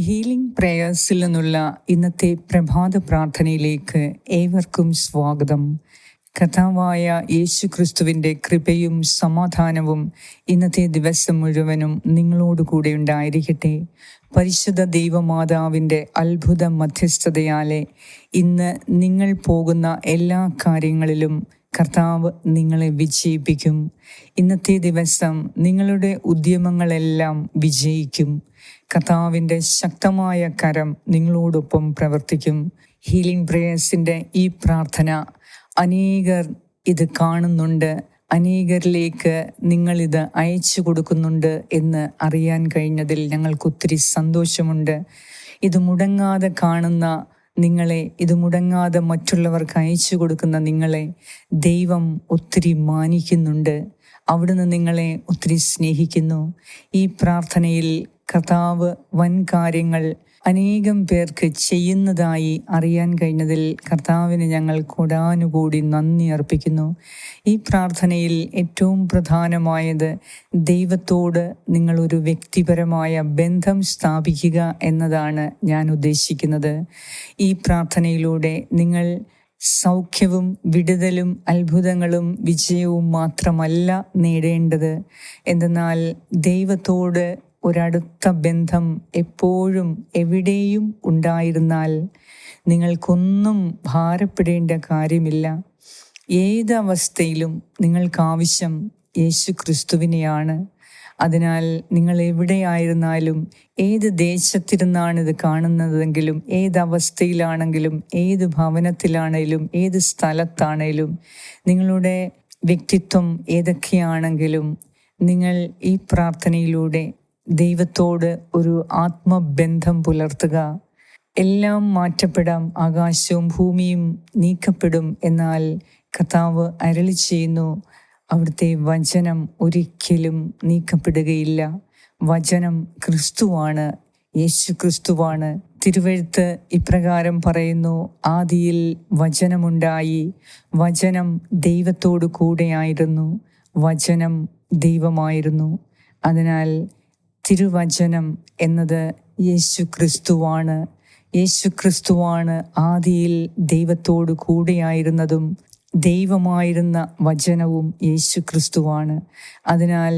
Healing പ്രേയേഴ്സിൽ നിന്നുള്ള ഇന്നത്തെ പ്രഭാത പ്രാർത്ഥനയിലേക്ക് ഏവർക്കും സ്വാഗതം. കഥാവായ യേശു ക്രിസ്തുവിന്റെ കൃപയും സമാധാനവും ഇന്നത്തെ ദിവസം മുഴുവനും നിങ്ങളോടുകൂടെ ഉണ്ടായിരിക്കട്ടെ. പരിശുദ്ധ ദൈവമാതാവിന്റെ അത്ഭുത മധ്യസ്ഥതയാലെ ഇന്ന് നിങ്ങൾ പോകുന്ന എല്ലാ കാര്യങ്ങളിലും കർത്താവ് നിങ്ങളെ വിജയിപ്പിക്കും. ഇന്നത്തെ ദിവസം നിങ്ങളുടെ ഉദ്യമങ്ങളെല്ലാം വിജയിക്കും. കർത്താവിന്റെ ശക്തമായ കരം നിങ്ങളോടൊപ്പം പ്രവർത്തിക്കും. ഹീലിംഗ് പ്രേയേഴ്സിന്റെ ഈ പ്രാർത്ഥന അനേകർ ഇത് കാണുന്നുണ്ട്. അനേകരിലേക്ക് നിങ്ങളിത് അയച്ചു കൊടുക്കുന്നുണ്ട് എന്ന് അറിയാൻ കഴിഞ്ഞതിൽ ഞങ്ങൾക്ക് ഒത്തിരി സന്തോഷമുണ്ട്. ഇത് മുടങ്ങാതെ കാണുന്ന നിങ്ങളെ ഇത് മുടങ്ങാതെ മറ്റുള്ളവർക്ക് അയച്ചു കൊടുക്കുന്ന നിങ്ങളെ ദൈവം ഒത്തിരി മാനിക്കുന്നുണ്ട്. അവിടുന്ന് നിങ്ങളെ ഒത്തിരി സ്നേഹിക്കുന്നു. ഈ പ്രാർത്ഥനയിൽ കർത്താവ് വൻ കാര്യങ്ങൾ അനേകം പേർക്ക് ചെയ്യുന്നതായി അറിയാൻ കഴിഞ്ഞതിൽ കർത്താവിന് ഞങ്ങൾ കൂടാനുകൂടി നന്ദി അർപ്പിക്കുന്നു. ഈ പ്രാർത്ഥനയിൽ ഏറ്റവും പ്രധാനമായത് ദൈവത്തോട് നിങ്ങളൊരു വ്യക്തിപരമായ ബന്ധം സ്ഥാപിക്കുക എന്നതാണ് ഞാൻ ഉദ്ദേശിക്കുന്നത്. ഈ പ്രാർത്ഥനയിലൂടെ നിങ്ങൾ സൗഖ്യവും വിടുതലും അത്ഭുതങ്ങളും വിജയവും മാത്രമല്ല നേടേണ്ടത്. എന്തെന്നാൽ ദൈവത്തോട് ഒരടുത്ത ബന്ധം എപ്പോഴും എവിടെയും ഉണ്ടായിരുന്നാൽ നിങ്ങൾക്കൊന്നും ഭാരപ്പെടേണ്ട കാര്യമില്ല. ഏതവസ്ഥയിലും നിങ്ങൾക്കാവശ്യം യേശു ക്രിസ്തുവിനെയാണ് അതിനാൽ നിങ്ങൾ എവിടെയായിരുന്നാലും ഏത് ദേശത്തിരുന്നാണ് ഇത് കാണുന്നതെങ്കിലും ഏതവസ്ഥയിലാണെങ്കിലും ഏത് ഭവനത്തിലാണേലും ഏത് സ്ഥലത്താണേലും നിങ്ങളുടെ വ്യക്തിത്വം ഏതൊക്കെയാണെങ്കിലും നിങ്ങൾ ഈ പ്രാർത്ഥനയിലൂടെ ദൈവത്തോട് ഒരു ആത്മബന്ധം പുലർത്തുക. എല്ലാം മാറ്റപ്പെടാം ആകാശവും ഭൂമിയും നീക്കപ്പെടും എന്നാൽ കർത്താവ് അരളി ചെയ്യുന്നു അവിടുത്തെ വചനം ഒരിക്കലും നീക്കപ്പെടുകയില്ല. വചനം ക്രിസ്തുവാണ് യേശു ക്രിസ്തുവാണ് തിരുവഴുത്ത് ഇപ്രകാരം പറയുന്നു ആദിയിൽ വചനമുണ്ടായി വചനം ദൈവത്തോടു കൂടെയായിരുന്നു വചനം ദൈവമായിരുന്നു. അതിനാൽ തിരുവചനം എന്നത് യേശു ക്രിസ്തുവാണ് യേശു ക്രിസ്തുവാണ് ആദിയിൽ ദൈവത്തോടു കൂടെയായിരുന്നതും ദൈവമായിരുന്ന വചനവും യേശു ക്രിസ്തുവാണ് അതിനാൽ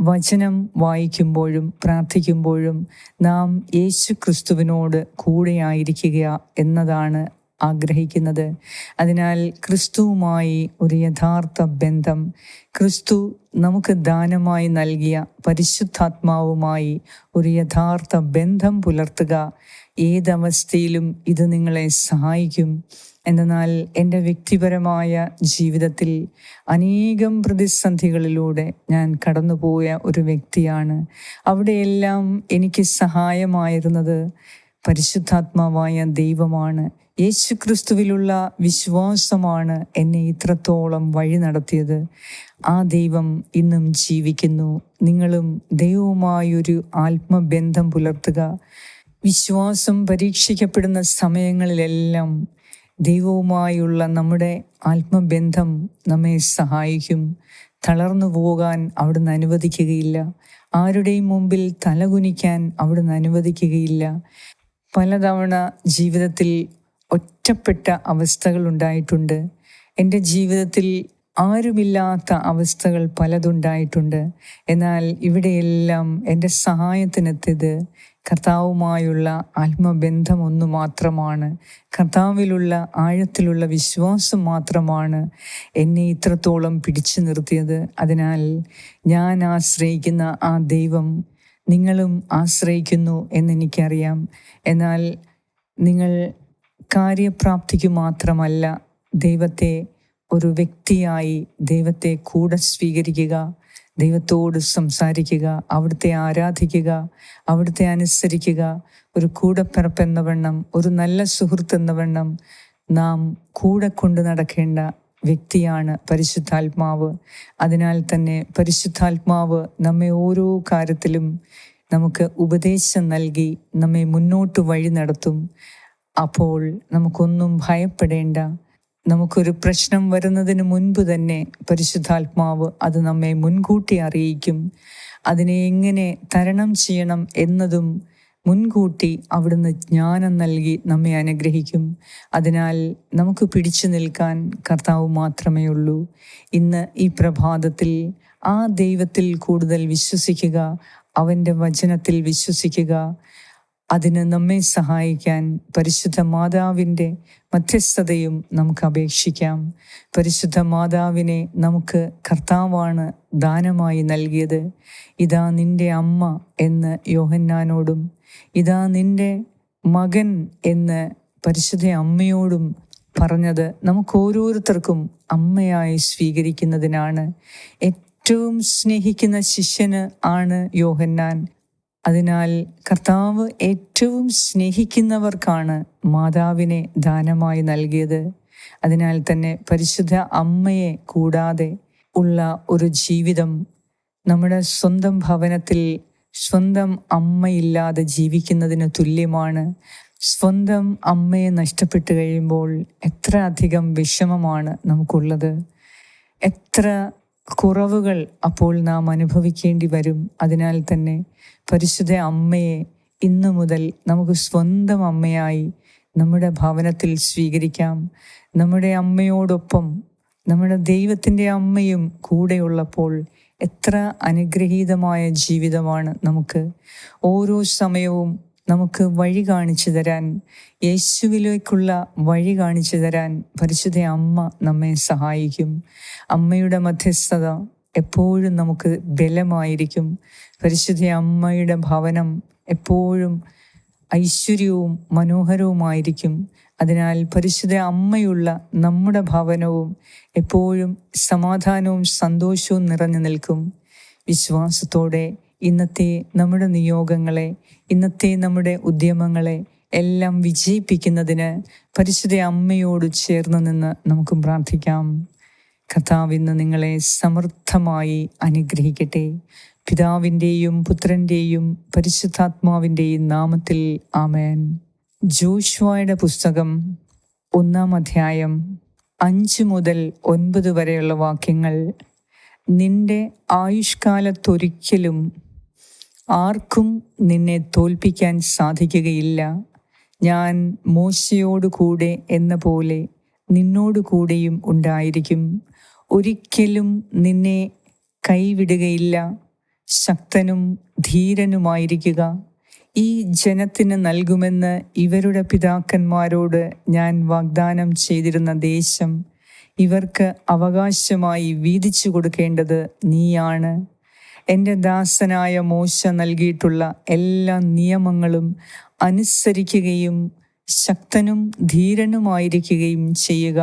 വചനം വായിക്കുമ്പോഴും പ്രാർത്ഥിക്കുമ്പോഴും നാം യേശു ക്രിസ്തുവിനോട് കൂടെയായിരിക്കുക എന്നതാണ് ആഗ്രഹിക്കുന്നത്. അതിനാൽ ക്രിസ്തുവുമായി ഒരു യഥാർത്ഥ ബന്ധം ക്രിസ്തു നമുക്ക് ദാനമായി നൽകിയ പരിശുദ്ധാത്മാവുമായി ഒരു യഥാർത്ഥ ബന്ധം പുലർത്തുക. ഏതവസ്ഥയിലും ഇത് നിങ്ങളെ സഹായിക്കും. എന്നാൽ എന്റെ വ്യക്തിപരമായ ജീവിതത്തിൽ അനേകം പ്രതിസന്ധികളിലൂടെ ഞാൻ കടന്നുപോയ ഒരു വ്യക്തിയാണ്. അവിടെയെല്ലാം എനിക്ക് സഹായമായിരുന്നത്. പരിശുദ്ധാത്മാവായ ദൈവമാണ്. യേശു ക്രിസ്തുവിലുള്ള വിശ്വാസമാണ് എന്നെ ഇത്രത്തോളം വഴി നടത്തിയത്. ആ ദൈവം ഇന്നും ജീവിക്കുന്നു. നിങ്ങളും ദൈവവുമായൊരു ആത്മബന്ധം പുലർത്തുക. വിശ്വാസം പരീക്ഷിക്കപ്പെടുന്ന സമയങ്ങളിലെല്ലാം ദൈവവുമായുള്ള നമ്മുടെ ആത്മബന്ധം നമ്മെ സഹായിക്കും. തളർന്നു പോകാൻ അവിടുന്ന് അനുവദിക്കുകയില്ല. ആരുടെയും മുമ്പിൽ തലകുനിക്കാൻ അവിടുന്ന് അനുവദിക്കുകയില്ല. പലതവണ ജീവിതത്തിൽ ഒറ്റപ്പെട്ട അവസ്ഥകൾ ഉണ്ടായിട്ടുണ്ട്. എന്റെ ജീവിതത്തിൽ ആരുമില്ലാത്ത അവസ്ഥകൾ പലതുണ്ടായിട്ടുണ്ട്. എന്നാൽ ഇവിടെയെല്ലാം എന്റെ സഹായത്തിനെത്തിയത് കർത്താവുമായുള്ള ആത്മബന്ധം ഒന്ന് മാത്രമാണ്. കർത്താവിലുള്ള ആഴത്തിലുള്ള വിശ്വാസം മാത്രമാണ് എന്നെ ഇത്രത്തോളം പിടിച്ചു നിർത്തിയത്. അതിനാൽ ഞാൻ ആശ്രയിക്കുന്ന ആ ദൈവം നിങ്ങളും ആശ്രയിക്കുന്നു എന്നെനിക്കറിയാം എന്നാൽ നിങ്ങൾ കാര്യപ്രാപ്തിക്ക് മാത്രമല്ല ദൈവത്തെ ഒരു വ്യക്തിയായി ദൈവത്തെ കൂടെ സ്വീകരിക്കുക ദൈവത്തോട് സംസാരിക്കുക അവിടുത്തെ ആരാധിക്കുക അവിടുത്തെ അനുസരിക്കുക. ഒരു കൂടപ്പിറപ്പെന്ന വണ്ണം ഒരു നല്ല സുഹൃത്ത് എന്ന വണ്ണം നാം കൂടെ കൊണ്ടു നടക്കേണ്ട വ്യക്തിയാണ് പരിശുദ്ധാത്മാവ്. അതിനാൽ തന്നെ പരിശുദ്ധാത്മാവ് നമ്മെ ഓരോ കാര്യത്തിലും നമുക്ക് ഉപദേശം നൽകി നമ്മെ മുന്നോട്ട് വഴി നടത്തും. അപ്പോൾ നമുക്കൊന്നും ഭയപ്പെടേണ്ട. നമുക്കൊരു പ്രശ്നം വരുന്നതിന് മുൻപ് തന്നെ പരിശുദ്ധാത്മാവ് അത് നമ്മെ മുൻകൂട്ടി അറിയിക്കും. അതിനെ എങ്ങനെ തരണം ചെയ്യണം എന്നതും മുൻകൂട്ടി അവിടുന്ന് ജ്ഞാനം നൽകി നമ്മെ അനുഗ്രഹിക്കും. അതിനാൽ നമുക്ക് പിടിച്ചു നിൽക്കാൻ കർത്താവ് മാത്രമേ ഉള്ളൂ ഇന്ന് ഈ പ്രഭാതത്തിൽ ആ ദൈവത്തിൽ കൂടുതൽ വിശ്വസിക്കുക അവന്റെ വചനത്തിൽ വിശ്വസിക്കുക അതിന് നമ്മെ സഹായിക്കാൻ പരിശുദ്ധ മാതാവിന്റെ മധ്യസ്ഥതയും നമുക്ക് അപേക്ഷിക്കാം. പരിശുദ്ധ മാതാവിനെ നമുക്ക് കർത്താവാണ് ദാനമായി നൽകിയത്. ഇതാ നിന്റെ അമ്മ എന്ന് യോഹന്നാനോടും ഇതാ നിന്റെ മകൻ എന്ന് പരിശുദ്ധ അമ്മയോടും പറഞ്ഞത് നമുക്ക് ഓരോരുത്തർക്കും അമ്മയായി സ്വീകരിക്കുന്നതിനാണ്. ഏറ്റവും സ്നേഹിക്കുന്ന ശിഷ്യന് ആണ് യോഹന്നാൻ. അതിനാൽ കർത്താവ് ഏറ്റവും സ്നേഹിക്കുന്നവർക്കാണ് മാതാവിനെ ദാനമായി നൽകിയത്. അതിനാൽ തന്നെ പരിശുദ്ധ അമ്മയെ കൂടാതെ ഉള്ള ഒരു ജീവിതം നമ്മുടെ സ്വന്തം ഭവനത്തിൽ സ്വന്തം അമ്മയില്ലാതെ ജീവിക്കുന്നതിന് തുല്യമാണ്. സ്വന്തം അമ്മയെ നഷ്ടപ്പെട്ടു കഴിയുമ്പോൾ എത്ര അധികം വിഷമമാണ് നമുക്കുള്ളത്. എത്ര കുറവുകൾ അപ്പോൾ നാം അനുഭവിക്കേണ്ടി വരും. അതിനാൽ തന്നെ പരിശുദ്ധ അമ്മയെ ഇന്നു മുതൽ നമുക്ക് സ്വന്തം അമ്മയായി നമ്മുടെ ഭവനത്തിൽ സ്വീകരിക്കാം. നമ്മുടെ അമ്മയോടൊപ്പം നമ്മുടെ ദൈവത്തിന്റെ അമ്മയും കൂടെയുള്ളപ്പോൾ എത്ര അനുഗ്രഹീതമായ ജീവിതമാണ് നമുക്ക്. ഓരോ സമയവും നമുക്ക് വഴി കാണിച്ചു തരാൻ യേശുവിലേക്കുള്ള വഴി കാണിച്ചു തരാൻ പരിശുദ്ധ അമ്മ നമ്മെ സഹായിക്കും. അമ്മയുടെ മധ്യസ്ഥത എപ്പോഴും നമുക്ക് ബലമായിരിക്കും. പരിശുദ്ധ അമ്മയുടെ ഭവനം എപ്പോഴും ഐശ്വര്യവും മനോഹരവുമായിരിക്കും. അതിനാൽ പരിശുദ്ധ അമ്മയുള്ള നമ്മുടെ ഭവനവും എപ്പോഴും സമാധാനവും സന്തോഷവും നിറഞ്ഞു നിൽക്കും. വിശ്വാസത്തോടെ ഇന്നത്തെ നമ്മുടെ നിയോഗങ്ങളെ ഇന്നത്തെ നമ്മുടെ ഉദ്യമങ്ങളെ എല്ലാം വിജയിപ്പിക്കുന്നതിന് പരിശുദ്ധ അമ്മയോട് ചേർന്ന് നിന്ന് നമുക്ക് പ്രാർത്ഥിക്കാം. കർത്താവ് ഇന്ന് നിങ്ങളെ സമൃദ്ധമായി അനുഗ്രഹിക്കട്ടെ. പിതാവിന്റെയും പുത്രന്റെയും പരിശുദ്ധാത്മാവിന്റെയും നാമത്തിൽ ആമേൻ. ജോഷ്വായുടെ പുസ്തകം ഒന്നാം അധ്യായം അഞ്ച് മുതൽ ഒൻപത് വരെയുള്ള വാക്യങ്ങൾ. നിന്റെ ആയുഷ്കാലത്തൊരിക്കലും ആർക്കും നിന്നെ തോൽപ്പിക്കാൻ സാധിക്കുകയില്ല. ഞാൻ മോശയോട് കൂടെ എന്ന പോലെ നിന്നോടു കൂടെയും ഉണ്ടായിരിക്കും. ഒരിക്കലും നിന്നെ കൈവിടുകയില്ല. ശക്തനും ധീരനുമായിരിക്കുക. ഈ ജനത്തിന് നൽകുമെന്ന് ഇവരുടെ പിതാക്കന്മാരോട് ഞാൻ വാഗ്ദാനം ചെയ്തിരുന്ന ദേശം ഇവർക്ക് അവകാശമായി വീതിച്ചു കൊടുക്കേണ്ടത് നീയാണ്. എന്റെ ദാസനായ മോശ നൽകിയിട്ടുള്ള എല്ലാ നിയമങ്ങളും അനുസരിക്കുകയും ശക്തനും ധീരനുമായിരിക്കുകയും ചെയ്യുക.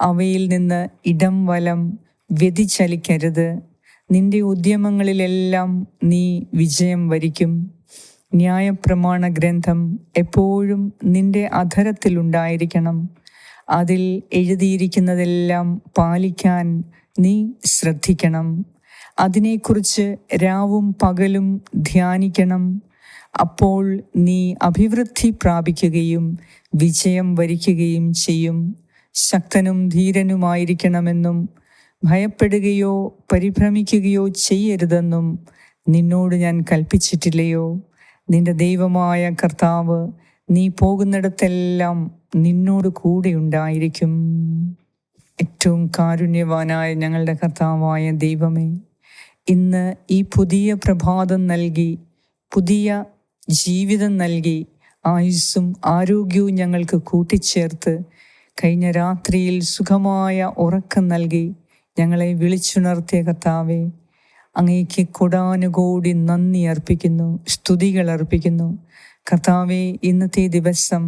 അവയിൽ നിന്ന് ഇടം വലം വ്യതിചലിക്കരുത്. നിന്റെ ഉദ്യമങ്ങളിലെല്ലാം നീ വിജയം വരിക്കും. ന്യായപ്രമാണ ഗ്രന്ഥം എപ്പോഴും നിന്റെ അധരത്തിലുണ്ടായിരിക്കണം. അതിൽ എഴുതിയിരിക്കുന്നതെല്ലാം പാലിക്കാൻ നീ ശ്രദ്ധിക്കണം. അതിനെക്കുറിച്ച് രാവും പകലും ധ്യാനിക്കണം. അപ്പോൾ നീ അഭിവൃദ്ധി പ്രാപിക്കുകയും വിജയം വരിക്കുകയും ചെയ്യും. ശക്തനും ധീരനുമായിരിക്കണമെന്നും ഭയപ്പെടുകയോ പരിഭ്രമിക്കുകയോ ചെയ്യരുതെന്നും നിന്നോട് ഞാൻ കൽപ്പിച്ചിട്ടില്ലയോ? നിന്റെ ദൈവമായ കർത്താവ് നീ പോകുന്നിടത്തെല്ലാം നിന്നോട് കൂടെ ഉണ്ടായിരിക്കും. ഏറ്റവും കാരുണ്യവാനായ ഞങ്ങളുടെ കർത്താവായ ദൈവമേ ഇന്ന് ഈ പുതിയ പ്രഭാതം നൽകി പുതിയ ജീവിതം നൽകി ആയുസ്സും ആരോഗ്യവും ഞങ്ങൾക്ക് കൂട്ടിച്ചേർത്ത് കഴിഞ്ഞ രാത്രിയിൽ സുഖമായ ഉറക്കം നൽകി ഞങ്ങളെ വിളിച്ചുണർത്തിയ കർത്താവെ അങ്ങേക്ക് കൊടാനുകൂടി നന്ദി അർപ്പിക്കുന്നു സ്തുതികൾ അർപ്പിക്കുന്നു. കർത്താവെ ഇന്നത്തെ ദിവസം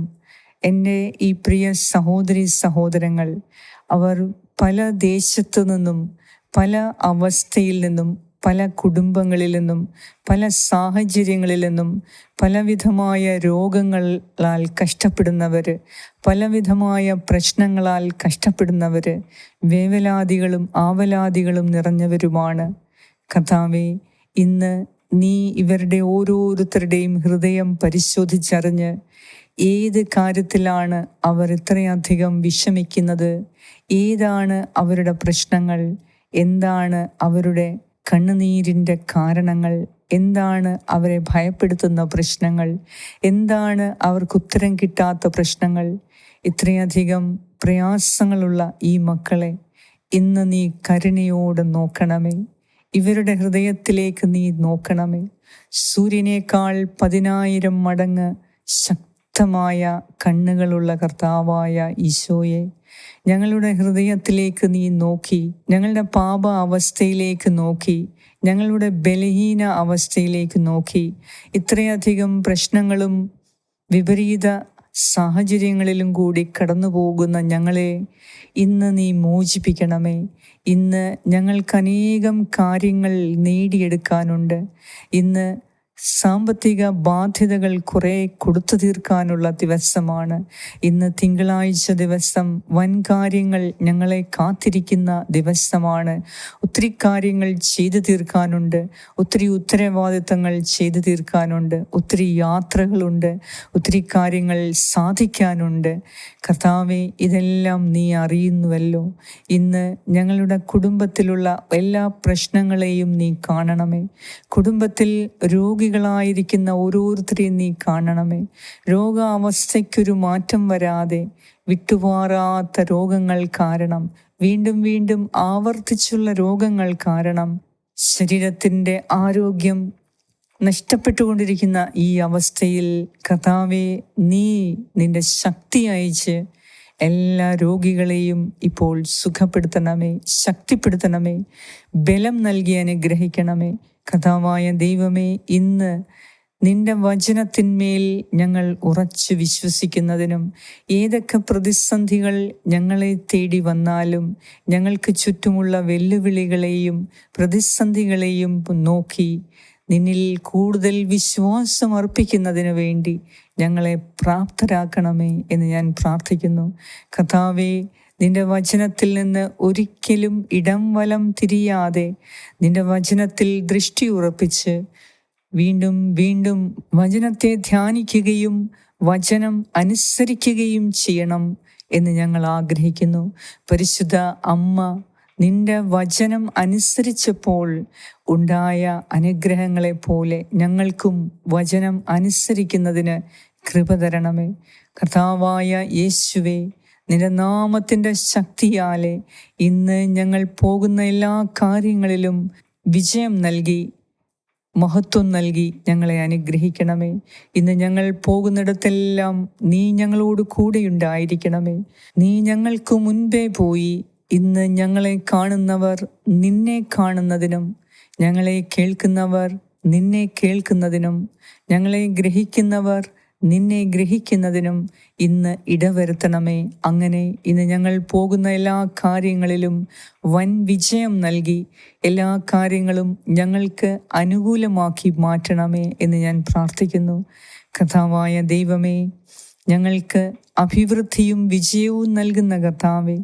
എന്റെ ഈ പ്രിയ സഹോദരി സഹോദരങ്ങൾ അവർ പല ദേശത്തു നിന്നും പല അവസ്ഥയിൽ നിന്നും പല കുടുംബങ്ങളിൽ നിന്നും പല സാഹചര്യങ്ങളിൽ നിന്നും പലവിധമായ രോഗങ്ങളാൽ കഷ്ടപ്പെടുന്നവർ പലവിധമായ പ്രശ്നങ്ങളാൽ കഷ്ടപ്പെടുന്നവർ വേവലാദികളും ആവലാദികളും നിറഞ്ഞവരുമാണ്. കഥാവെ ഇന്ന് നീ ഇവരുടെ ഓരോരുത്തരുടെയും ഹൃദയം പരിശോധിച്ചറിഞ്ഞ് ഏത് കാര്യത്തിലാണ് അവർ ഇത്രയധികം വിഷമിക്കുന്നത് ഏതാണ് അവരുടെ പ്രശ്നങ്ങൾ എന്താണ് അവരുടെ കണ്ണുനീരിന്റെ കാരണങ്ങൾ എന്താണ് അവരെ ഭയപ്പെടുത്തുന്ന പ്രശ്നങ്ങൾ എന്താണ് അവർക്ക് ഉത്തരം കിട്ടാത്ത പ്രശ്നങ്ങൾ ഇത്രയധികം പ്രയാസങ്ങളുള്ള ഈ മക്കളെ ഇന്ന് നീ കരുണയോടെ നോക്കണമേ. ഇവരുടെ ഹൃദയത്തിലേക്ക് നീ നോക്കണമേ. സൂര്യനേക്കാൾ പതിനായിരം മടങ്ങ് ശക്തമായ കണ്ണുകളുള്ള കർത്താവായ ഈശോയെ ഞങ്ങളുടെ ഹൃദയത്തിലേക്ക് നീ നോക്കി ഞങ്ങളുടെ പാപ അവസ്ഥയിലേക്ക് നോക്കി ഞങ്ങളുടെ ബലഹീന അവസ്ഥയിലേക്ക് നോക്കി. ഇത്രയധികം പ്രശ്നങ്ങളും വിപരീത സാഹചര്യങ്ങളിലും കൂടി കടന്നു പോകുന്ന ഞങ്ങളെ ഇന്ന് നീ മോചിപ്പിക്കണമേ. ഇന്ന് ഞങ്ങൾക്കനേകം കാര്യങ്ങൾ നേടിയെടുക്കാനുണ്ട്. ഇന്ന് സാമ്പത്തിക ബാധ്യതകൾ കുറെ കൊടുത്തു തീർക്കാനുള്ള ദിവസമാണ്. ഇന്ന് തിങ്കളാഴ്ച ദിവസം വൻ കാര്യങ്ങൾ ഞങ്ങളെ കാത്തിരിക്കുന്ന ദിവസമാണ്. ഒത്തിരി കാര്യങ്ങൾ ചെയ്തു തീർക്കാനുണ്ട്. ഒത്തിരി ഉത്തരവാദിത്തങ്ങൾ ചെയ്തു തീർക്കാനുണ്ട്. ഒത്തിരി യാത്രകളുണ്ട്. ഒത്തിരി കാര്യങ്ങൾ സാധിക്കാനുണ്ട്. കർത്താവെ ഇതെല്ലാം നീ അറിയുന്നുവല്ലോ. ഇന്ന് ഞങ്ങളുടെ കുടുംബത്തിലുള്ള എല്ലാ പ്രശ്നങ്ങളെയും നീ കാണണമേ. കുടുംബത്തിൽ രോഗികളായിരിക്കുന്ന ഓരോരുത്തരെയും നീ കാണണമേ. രോഗാവസ്ഥയ്ക്കൊരു മാറ്റം വരാതെ വിട്ടുമാറാത്ത രോഗങ്ങൾ കാരണം വീണ്ടും വീണ്ടും ആവർത്തിച്ചുള്ള രോഗങ്ങൾ കാരണം ശരീരത്തിന്റെ ആരോഗ്യം നഷ്ടപ്പെട്ടുകൊണ്ടിരിക്കുന്ന ഈ അവസ്ഥയിൽ കഥാവെ നീ നിന്റെ ശക്തി അയച്ച് എല്ലാ രോഗികളെയും ഇപ്പോൾ സുഖപ്പെടുത്തണമേ ശക്തിപ്പെടുത്തണമേ ബലം നൽകി അനുഗ്രഹിക്കണമേ. കഥാവായ ദൈവമേ ഇന്ന് നിന്റെ വചനത്തിന്മേൽ ഞങ്ങൾ ഉറച്ചു വിശ്വസിക്കുന്നതിനും ഏതൊക്കെ പ്രതിസന്ധികൾ ഞങ്ങളെ തേടി വന്നാലും ഞങ്ങൾക്ക് ചുറ്റുമുള്ള വെല്ലുവിളികളെയും പ്രതിസന്ധികളെയും നോക്കി നിന്നിൽ കൂടുതൽ വിശ്വാസം അർപ്പിക്കുന്നതിന് വേണ്ടി ഞങ്ങളെ പ്രാപ്തരാക്കണമേ എന്ന് ഞാൻ പ്രാർത്ഥിക്കുന്നു. കഥാവേ നിന്റെ വചനത്തിൽ നിന്ന് ഒരിക്കലും ഇടം വലം തിരിയാതെ നിന്റെ വചനത്തിൽ ദൃഷ്ടി ഉറപ്പിച്ച് വീണ്ടും വീണ്ടും വചനത്തെ ധ്യാനിക്കുകയും വചനം അനുസരിക്കുകയും ചെയ്യണം എന്ന് ഞങ്ങൾ ആഗ്രഹിക്കുന്നു. പരിശുദ്ധ അമ്മ നിന്റെ വചനം അനുസരിച്ചപ്പോൾ ഉണ്ടായ അനുഗ്രഹങ്ങളെ പോലെ ഞങ്ങൾക്കും വചനം അനുസരിക്കുന്നതിന് കൃപ തരണമേ. കർത്താവായ യേശുവേ നിന്റെ നാമത്തിന്റെ ശക്തിയാലെ ഇന്ന് ഞങ്ങൾ പോകുന്ന എല്ലാ കാര്യങ്ങളിലും വിജയം നൽകി മഹത്വം നൽകി ഞങ്ങളെ അനുഗ്രഹിക്കണമേ. ഇന്ന് ഞങ്ങൾ പോകുന്നിടത്തെല്ലാം നീ ഞങ്ങളോട് കൂടെയുണ്ടായിരിക്കണമേ. നീ ഞങ്ങൾക്ക് മുൻപേ പോയി ഇന്ന് ഞങ്ങളെ കാണുന്നവർ നിന്നെ കാണുന്നതിനും ഞങ്ങളെ കേൾക്കുന്നവർ നിന്നെ കേൾക്കുന്നതിനും ഞങ്ങളെ ഗ്രഹിക്കുന്നവർ നിന്നെ ഗ്രഹിക്കുന്നതിനും ഇന്ന് ഇടവരുത്തണമേ. അങ്ങനെ ഇന്ന് ഞങ്ങൾ പോകുന്ന എല്ലാ കാര്യങ്ങളിലും വൻ വിജയം നൽകി എല്ലാ കാര്യങ്ങളും ഞങ്ങൾക്ക് അനുകൂലമാക്കി മാറ്റണമേ എന്ന് ഞാൻ പ്രാർത്ഥിക്കുന്നു. കഥാവായ ദൈവമേ ഞങ്ങൾക്ക് അഭിവൃദ്ധിയും വിജയവും നൽകുന്ന കർത്താവെ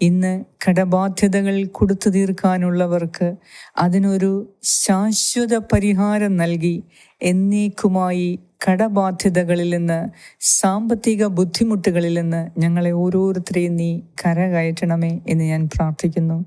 ഇന്ന് കടബാധ്യതകൾ കൊടുത്തു തീർക്കാനുള്ളവർക്ക് അതിനൊരു ശാശ്വത പരിഹാരം നൽകി എന്നേക്കുമായി കടബാധ്യതകളിൽ നിന്ന് സാമ്പത്തിക ബുദ്ധിമുട്ടുകളിൽ നിന്ന് ഞങ്ങളെ ഓരോരുത്തരെയും നീ കരകയറ്റണമേ എന്ന് ഞാൻ പ്രാർത്ഥിക്കുന്നു.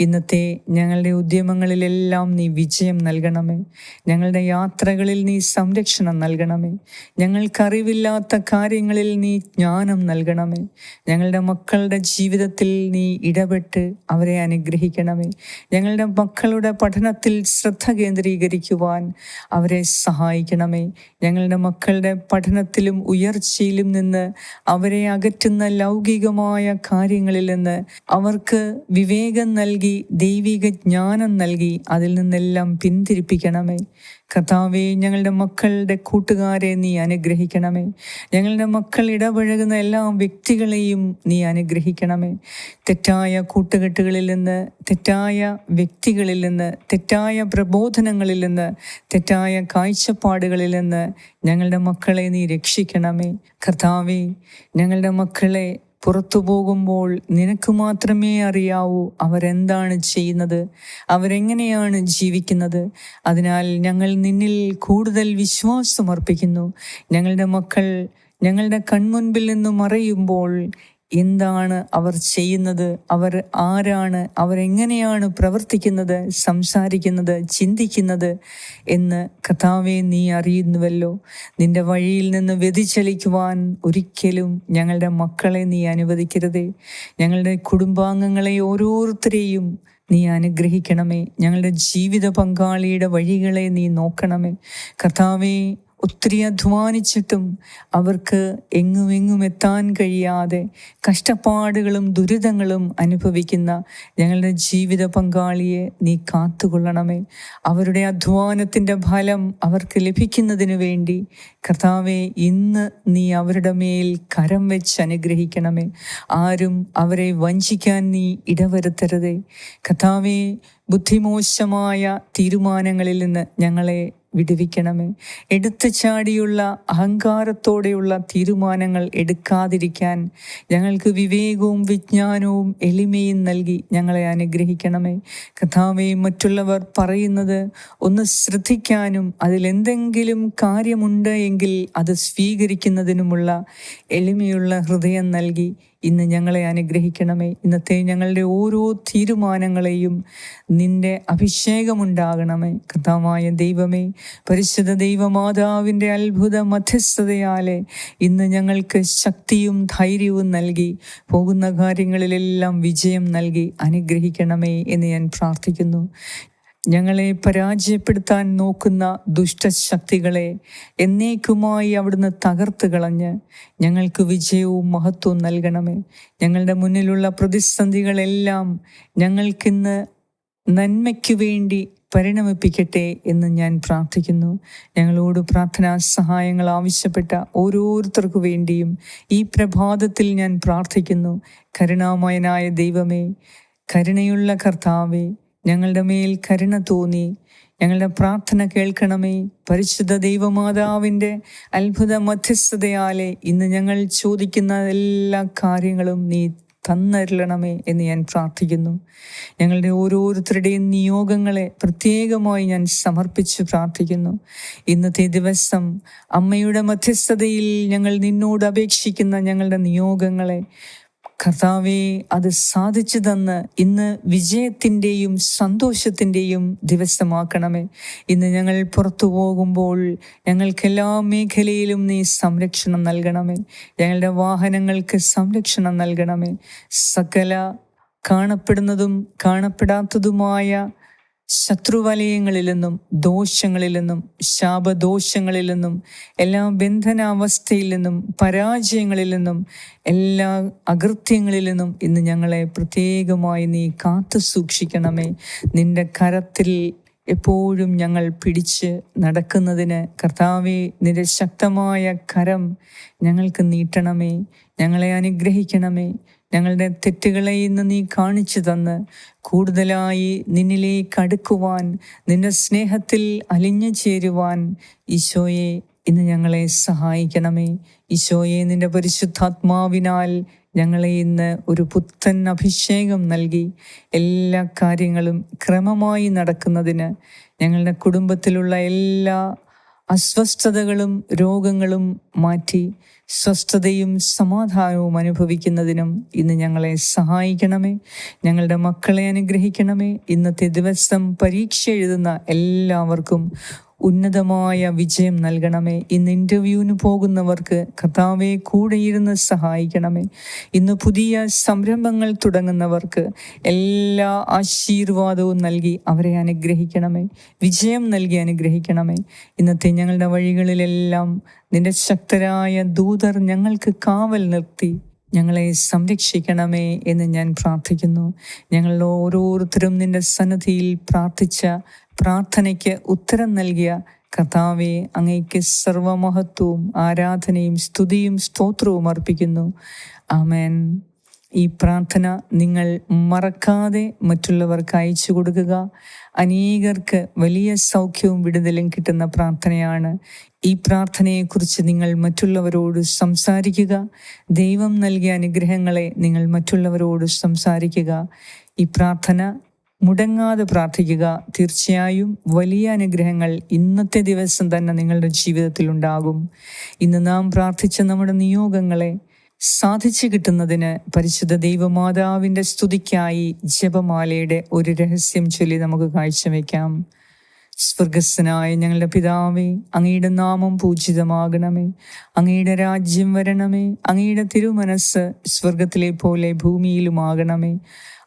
ഇന്നത്തെ ഞങ്ങളുടെ ഉദ്യമങ്ങളിലെല്ലാം നീ വിജയം നൽകണമേ. ഞങ്ങളുടെ യാത്രകളിൽ നീ സംരക്ഷണം നൽകണമേ. ഞങ്ങൾക്കറിവില്ലാത്ത കാര്യങ്ങളിൽ നീ ജ്ഞാനം നൽകണമേ. ഞങ്ങളുടെ മക്കളുടെ ജീവിതത്തിൽ നീ ഇടപെട്ട് അവരെ അനുഗ്രഹിക്കണമേ. ഞങ്ങളുടെ മക്കളുടെ പഠനത്തിൽ ശ്രദ്ധ കേന്ദ്രീകരിക്കുവാൻ അവരെ സഹായിക്കണമേ. ഞങ്ങളുടെ മക്കളുടെ പഠനത്തിലും ഉയർച്ചയിലും നിന്ന് അവരെ അകറ്റുന്ന ലൗകികമായ കാര്യങ്ങളിൽ നിന്ന് അവർക്ക് വിവേകം നൽകി ദൈവിക ജ്ഞാനം നൽകി അതിൽ നിന്നെല്ലാം പിന്തിരിപ്പിക്കണമേ. കഥാവെ ഞങ്ങളുടെ മക്കളുടെ കൂട്ടുകാരെ നീ അനുഗ്രഹിക്കണമേ. ഞങ്ങളുടെ മക്കൾ ഇടപഴകുന്ന എല്ലാ വ്യക്തികളെയും നീ അനുഗ്രഹിക്കണമേ. തെറ്റായ കൂട്ടുകെട്ടുകളിൽ നിന്ന് തെറ്റായ വ്യക്തികളിൽ നിന്ന് തെറ്റായ പ്രബോധനങ്ങളിൽ നിന്ന് തെറ്റായ കാഴ്ചപ്പാടുകളിൽ നിന്ന് ഞങ്ങളുടെ മക്കളെ നീ രക്ഷിക്കണമേ. കർത്താവെ ഞങ്ങളുടെ മക്കളെ പുറത്തു പോകുമ്പോൾ നിനക്ക് മാത്രമേ അറിയാവൂ അവരെന്താണ് ചെയ്യുന്നത് അവരെങ്ങനെയാണ് ജീവിക്കുന്നത്. അതിനാൽ ഞങ്ങൾ നിന്നിൽ കൂടുതൽ വിശ്വാസമർപ്പിക്കുന്നു. ഞങ്ങളുടെ മക്കൾ ഞങ്ങളുടെ കൺമുൻപിൽ നിന്ന് മറയുമ്പോൾ എന്താണ് അവർ ചെയ്യുന്നത്? അവർ ആരാണ്? അവരെങ്ങനെയാണ് പ്രവർത്തിക്കുന്നത്? സംസാരിക്കുന്നത്? ചിന്തിക്കുന്നത്? എന്ന് കഥാവെ നീ അറിയുന്നുവല്ലോ. നിന്റെ വഴിയിൽ നിന്ന് വ്യതിചലിക്കുവാൻ ഒരിക്കലും ഞങ്ങളുടെ മക്കളെ നീ അനുവദിക്കരുതേ. ഞങ്ങളുടെ കുടുംബാംഗങ്ങളെ ഓരോരുത്തരെയും നീ അനുഗ്രഹിക്കണമേ. ഞങ്ങളുടെ ജീവിത പങ്കാളിയുടെ വഴികളെ നീ നോക്കണമേ. കർത്താവെ ഒത്തിരി അധ്വാനിച്ചിട്ടും അവർക്ക് എങ്ങും എത്താൻ കഴിയാതെ കഷ്ടപ്പാടുകളും ദുരിതങ്ങളും അനുഭവിക്കുന്ന ഞങ്ങളുടെ ജീവിത പങ്കാളിയെ നീ കാത്തുകൊള്ളണമേ. അവരുടെ അധ്വാനത്തിന്റെ ഫലം അവർക്ക് ലഭിക്കുന്നതിന് വേണ്ടി കർത്താവെ ഇന്ന് നീ അവരുടെ മേൽ കരം വെച്ച് അനുഗ്രഹിക്കണമേ. ആരും അവരെ വഞ്ചിക്കാൻ നീ ഇടവരുത്തരുതേ. കർത്താവെ ബുദ്ധിമോശമായ തീരുമാനങ്ങളിൽ നിന്ന് ഞങ്ങളെ വിടുവിക്കണമേ. എടുത്തു ചാടിയുള്ള അഹങ്കാരത്തോടെയുള്ള തീരുമാനങ്ങൾ എടുക്കാതിരിക്കാൻ ഞങ്ങൾക്ക് വിവേകവും വിജ്ഞാനവും എളിമയും നൽകി ഞങ്ങളെ അനുഗ്രഹിക്കണമേ. കഥാവെ മറ്റുള്ളവർ പറയുന്നത് ഒന്ന് ശ്രദ്ധിക്കാനും അതിലെന്തെങ്കിലും കാര്യമുണ്ട് എങ്കിൽ അത് സ്വീകരിക്കുന്നതിനുമുള്ള എളിമയുള്ള ഹൃദയം നൽകി ഇന്ന് ഞങ്ങളെ അനുഗ്രഹിക്കണമേ. ഇന്നത്തെ ഞങ്ങളുടെ ഓരോ തീരുമാനങ്ങളെയും നിന്റെ അഭിഷേകമുണ്ടാകണമേ. കർത്താവായ ദൈവമേ പരിശുദ്ധ ദൈവമാതാവിന്റെ അത്ഭുത മധ്യസ്ഥതയാലെ ഇന്ന് ഞങ്ങൾക്ക് ശക്തിയും ധൈര്യവും നൽകി പോകുന്ന കാര്യങ്ങളിലെല്ലാം വിജയം നൽകി അനുഗ്രഹിക്കണമേ എന്ന് ഞാൻ പ്രാർത്ഥിക്കുന്നു. ഞങ്ങളെ പരാജയപ്പെടുത്താൻ നോക്കുന്ന ദുഷ്ടശക്തികളെ എന്നേക്കുമായി അവിടുന്ന് തകർത്ത് കളഞ്ഞ് ഞങ്ങൾക്ക് വിജയവും മഹത്വവും നൽകണമേ. ഞങ്ങളുടെ മുന്നിലുള്ള പ്രതിസന്ധികളെല്ലാം ഞങ്ങൾക്കിന്ന് നന്മയ്ക്കു വേണ്ടി പരിണമിപ്പിക്കട്ടെ എന്ന് ഞാൻ പ്രാർത്ഥിക്കുന്നു. ഞങ്ങളോട് പ്രാർത്ഥനാ സഹായങ്ങൾ ആവശ്യപ്പെട്ട ഓരോരുത്തർക്കു വേണ്ടിയും ഈ പ്രഭാതത്തിൽ ഞാൻ പ്രാർത്ഥിക്കുന്നു. കരുണാമയനായ ദൈവമേ കരുണയുള്ള കർത്താവേ ഞങ്ങളുടെ മേൽ കരുണ തോന്നി. ഞങ്ങളുടെ പ്രാർത്ഥന കേൾക്കണമേ. പരിശുദ്ധ ദൈവമാതാവിന്റെ അത്ഭുത മധ്യസ്ഥതയാലെ ഇന്ന് ഞങ്ങൾ ചോദിക്കുന്ന എല്ലാ കാര്യങ്ങളും നീ തന്നരുളണമേ എന്ന് ഞാൻ പ്രാർത്ഥിക്കുന്നു. ഞങ്ങളുടെ ഓരോരുത്തരുടെയും നിയോഗങ്ങളെ പ്രത്യേകമായി ഞാൻ സമർപ്പിച്ച് പ്രാർത്ഥിക്കുന്നു. ഇന്നത്തെ ദിവസം അമ്മയുടെ മധ്യസ്ഥതയിൽ ഞങ്ങൾ നിന്നോട് അപേക്ഷിക്കുന്ന ഞങ്ങളുടെ നിയോഗങ്ങളെ കർത്താവെ അത് സാധിച്ചു തന്ന് ഇന്ന് വിജയത്തിന്റെയും സന്തോഷത്തിന്റെയും ദിവസമാക്കണമേ. ഇന്ന് ഞങ്ങൾ പുറത്തു പോകുമ്പോൾ ഞങ്ങൾക്ക് എല്ലാ മേഖലയിലും നീ സംരക്ഷണം നൽകണമേ. ഞങ്ങളുടെ വാഹനങ്ങൾക്ക് സംരക്ഷണം നൽകണമേ. സകല കാണപ്പെടുന്നതും കാണപ്പെടാത്തതുമായ ശത്രുവലയങ്ങളിൽ നിന്നും ദോഷങ്ങളിൽ നിന്നും ശാപദോഷങ്ങളിൽ നിന്നും എല്ലാ ബന്ധനാവസ്ഥയിൽ നിന്നും പരാജയങ്ങളിൽ നിന്നും എല്ലാ അകൃത്യങ്ങളിൽ നിന്നും ഇന്ന് ഞങ്ങളെ പ്രത്യേകമായി നീ കാത്തു സൂക്ഷിക്കണമേ. നിന്റെ കരത്തിൽ എപ്പോഴും ഞങ്ങൾ പിടിച്ച് നടക്കുന്നതിന് കർത്താവെ നിന്റെ ശക്തമായ കരം ഞങ്ങൾക്ക് നീട്ടണമേ. ഞങ്ങളെ അനുഗ്രഹിക്കണമേ. ഞങ്ങളുടെ തെറ്റുകളെ ഇന്ന് നീ കാണിച്ചു തന്ന് കൂടുതലായി നിന്നിലേക്ക് അടുക്കുവാൻ നിന്റെ സ്നേഹത്തിൽ അലിഞ്ഞു ചേരുവാൻ ഈശോയെ ഇന്ന് ഞങ്ങളെ സഹായിക്കണമേ. ഈശോയെ നിന്റെ പരിശുദ്ധാത്മാവിനാൽ ഞങ്ങളെ ഇന്ന് ഒരു പുത്തൻ അഭിഷേകം നൽകി. എല്ലാ കാര്യങ്ങളും ക്രമമായി നടക്കുന്നതിന് ഞങ്ങളുടെ കുടുംബത്തിലുള്ള എല്ലാ അസ്വസ്ഥതകളും രോഗങ്ങളും മാറ്റി സ്വസ്ഥതയും സമാധാനവും അനുഭവിക്കുന്നതിനും ഇന്ന് ഞങ്ങളെ സഹായിക്കണമേ. ഞങ്ങളുടെ മക്കളെ അനുഗ്രഹിക്കണമേ. ഇന്നത്തെ ദിവസം പരീക്ഷ എഴുതുന്ന എല്ലാവർക്കും ഉന്നതമായ വിജയം നൽകണമേ. ഇന്ന് ഇന്റർവ്യൂവിന് പോകുന്നവർക്ക് കർത്താവെ കൂടെയിരുന്ന് സഹായിക്കണമേ. ഇന്ന് പുതിയ സംരംഭങ്ങൾ തുടങ്ങുന്നവർക്ക് എല്ലാ ആശീർവാദവും നൽകി അവരെ അനുഗ്രഹിക്കണമേ. വിജയം നൽകി അനുഗ്രഹിക്കണമേ. ഇന്നത്തെ ഞങ്ങളുടെ വഴികളിലെല്ലാം നിന്റെ ശക്തരായ ദൂതർ ഞങ്ങൾക്ക് കാവൽ നിർത്തി ഞങ്ങളെ സംരക്ഷിക്കണമേ എന്ന് ഞാൻ പ്രാർത്ഥിക്കുന്നു. ഞങ്ങൾ ഓരോരുത്തരും നിന്റെ സന്നദ്ധിയിൽ പ്രാർത്ഥിച്ച പ്രാർത്ഥനയ്ക്ക് ഉത്തരം നൽകിയ കർത്താവെ അങ്ങയ്ക്ക് സർവമഹത്വവും ആരാധനയും സ്തുതിയും സ്തോത്രവും അർപ്പിക്കുന്നു. ആമേൻ. ഈ പ്രാർത്ഥന നിങ്ങൾ മറക്കാതെ മറ്റുള്ളവർക്ക് അയച്ചു കൊടുക്കുക. അനേകർക്ക് വലിയ സൗഖ്യവും വിടുതലും കിട്ടുന്ന പ്രാർത്ഥനയാണ്. ഈ പ്രാർത്ഥനയെക്കുറിച്ച് നിങ്ങൾ മറ്റുള്ളവരോട് സംസാരിക്കുക. ദൈവം നൽകിയ അനുഗ്രഹങ്ങളെ നിങ്ങൾ മറ്റുള്ളവരോട് സംസാരിക്കുക. ഈ പ്രാർത്ഥന മുടങ്ങാതെ പ്രാർത്ഥിക്കുക. തീർച്ചയായും വലിയ അനുഗ്രഹങ്ങൾ ഇന്നത്തെ ദിവസം തന്നെ നിങ്ങളുടെ ജീവിതത്തിൽ ഉണ്ടാകും. ഇന്ന് നാം പ്രാർത്ഥിച്ച നമ്മുടെ നിയോഗങ്ങളെ സാധിച്ചു കിട്ടുന്നതിന് പരിശുദ്ധ ദൈവമാതാവിന്റെ സ്തുതിക്കായി ജപമാലയുടെ ഒരു രഹസ്യം ചൊല്ലി നമുക്ക് കാഴ്ചവെക്കാം. സ്വർഗസ്സനായ ഞങ്ങളുടെ പിതാവേ അങ്ങയുടെ നാമം പൂജിതമാകണമേ. അങ്ങയുടെ രാജ്യം വരണമേ. അങ്ങയുടെ തിരുമനസ് സ്വർഗത്തിലെ പോലെ ഭൂമിയിലുമാകണമേ.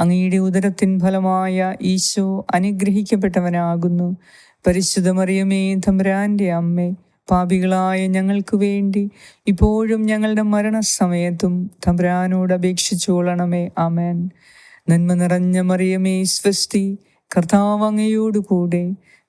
അങ്ങയുടെ ഉദരത്തിൻ ഫലമായ ഈശോ അനുഗ്രഹിക്കപ്പെട്ടവനാകുന്നു. പരിശുദ്ധമറിയമേ മറിയമേ തമ്പുരാന്റെ അമ്മേ പാപികളായ ഞങ്ങൾക്ക് വേണ്ടി ഇപ്പോഴും ഞങ്ങളുടെ മരണസമയത്തും തമ്പുരാനോട് അപേക്ഷിച്ചോളണമേ ആമേൻ. നന്മ നിറഞ്ഞ മറിയമേ സ്വസ്തി കർത്താവ് അങ്ങയോടുകൂടെ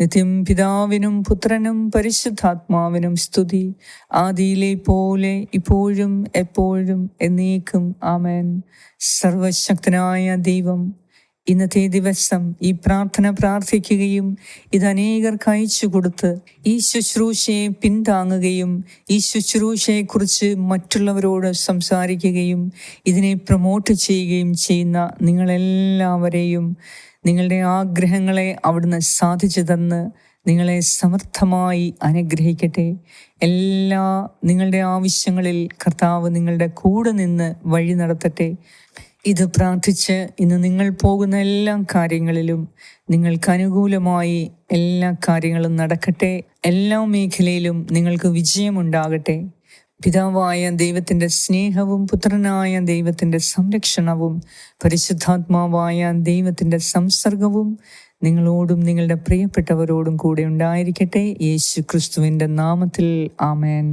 നിത്യം പിതാവിനും പുത്രനും പരിശുദ്ധാത്മാവിനും സ്തുതി. ആദിയിലെ പോലെ ഇപ്പോഴും എപ്പോഴും എന്നേക്കും ആമേൻ. സർവശക്തനായ ദൈവം ഇന്നത്തെ ദിവസം ഈ പ്രാർത്ഥന പ്രാർത്ഥിക്കുകയും ഇത് അനേകർക്ക് അയച്ചു കൊടുത്ത് ഈ ശുശ്രൂഷയെ പിന്താങ്ങുകയും ഈ ശുശ്രൂഷയെക്കുറിച്ച് മറ്റുള്ളവരോട് സംസാരിക്കുകയും ഇതിനെ പ്രൊമോട്ട് ചെയ്യുകയും ചെയ്യുന്ന നിങ്ങളെല്ലാവരെയും നിങ്ങളുടെ ആഗ്രഹങ്ങളെ അവിടുന്ന് സാധിച്ചു തന്ന് നിങ്ങളെ സമർത്ഥമായി അനുഗ്രഹിക്കട്ടെ. എല്ലാ നിങ്ങളുടെ ആവശ്യങ്ങളിൽ കർത്താവ് നിങ്ങളുടെ കൂടെ നിന്ന് വഴി നടത്തട്ടെ. ഇത് പ്രാർത്ഥിച്ച് ഇന്ന് നിങ്ങൾ പോകുന്ന എല്ലാ കാര്യങ്ങളിലും നിങ്ങൾക്ക് അനുകൂലമായി എല്ലാ കാര്യങ്ങളും നടക്കട്ടെ. എല്ലാ മേഖലയിലും നിങ്ങൾക്ക് വിജയമുണ്ടാകട്ടെ. പിതാവായ ദൈവത്തിന്റെ സ്നേഹവും പുത്രനായ ദൈവത്തിന്റെ സംരക്ഷണവും പരിശുദ്ധാത്മാവായ ദൈവത്തിന്റെ സംസർഗവും നിങ്ങളോടും നിങ്ങളുടെ പ്രിയപ്പെട്ടവരോടും കൂടെ ഉണ്ടായിരിക്കട്ടെ. യേശു ക്രിസ്തുവിന്റെ നാമത്തിൽ ആമേൻ.